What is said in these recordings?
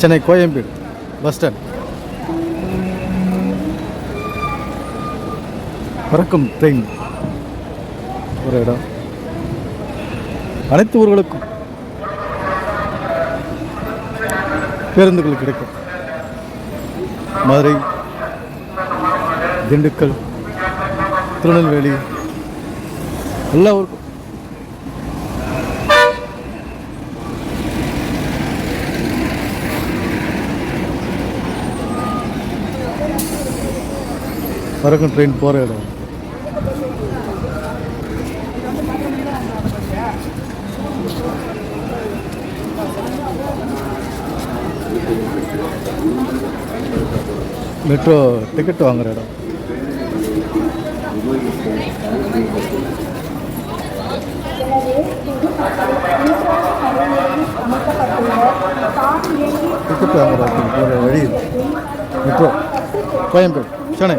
Chennai Koyambedu bus stand. பறக்கும் train ஒரு இடம். அனைத்து ஊர்களுக்கும் பேருந்துகள் கிடைக்கும். மதுரை திண்டுக்கல் திருநெல்வேலி எல்லா ஊருக்கும். பறக்கும் ட்ரெயின் போகிற இடம். மெட்ரோ டிக்கெட் வாங்குற இடம். டிக்கெட் வாங்குற வழி மெட்ரோ கோயம்பேடு. சென்னை.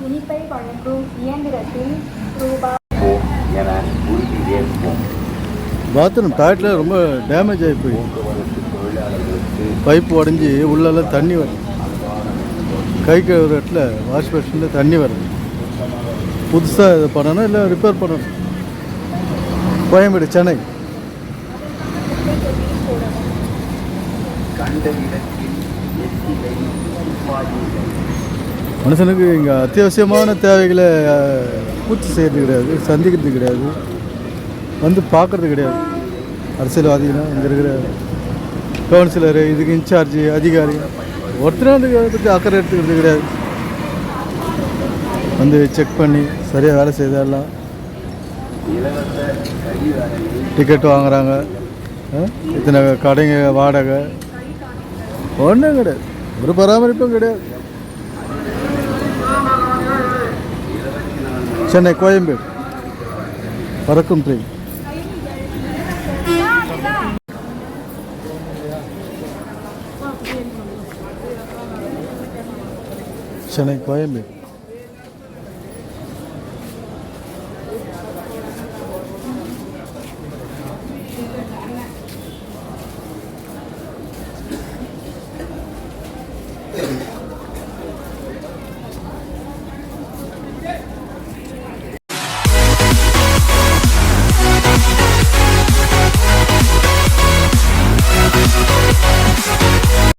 துணிப்பை வழங்கும் இயந்திரத்தில் ரூபாய் என பாத்ரூம் டாய்லெட்டில் ரொம்ப டேமேஜ் ஆகி போய். பைப்பு உடஞ்சி உள்ளெல்லாம் தண்ணி வருது கை கழுவுற இடத்துல வாஷ் பேஷனில் தண்ணி வருது புதுசாக இது பண்ணணும் இல்லை ரிப்பேர் பண்ணணும்? கோயம்பேடு சென்னை. கண்ட இடத்தில் மனுஷனுக்கு இங்கே அத்தியாவசியமான தேவைகளை பூர்த்தி செய்கிறது கிடையாது சந்திக்கிறது கிடையாது வந்து பார்க்கறது கிடையாது. அரசியல்வாதிகளும் இங்கே இருக்கிற கவுன்சிலரு இதுக்கு இன்சார்ஜ் அதிகாரி ஒருத்தரும் அதுக்கு அதை பற்றி அக்கறை எடுத்துக்கிறது கிடையாது. வந்து செக் பண்ணி சரியாக வேலை செய்தெல்லாம் டிக்கெட் வாங்குறாங்க. இத்தனை கடைங்க வாடகை ஒன்றும் கிடையாது. ஒரு பராமரிப்பும் கிடையாது. சென்னை கோயம்பேடு. பறக்கும் ட்ரெயின் சென்னை கோயம்பேடு.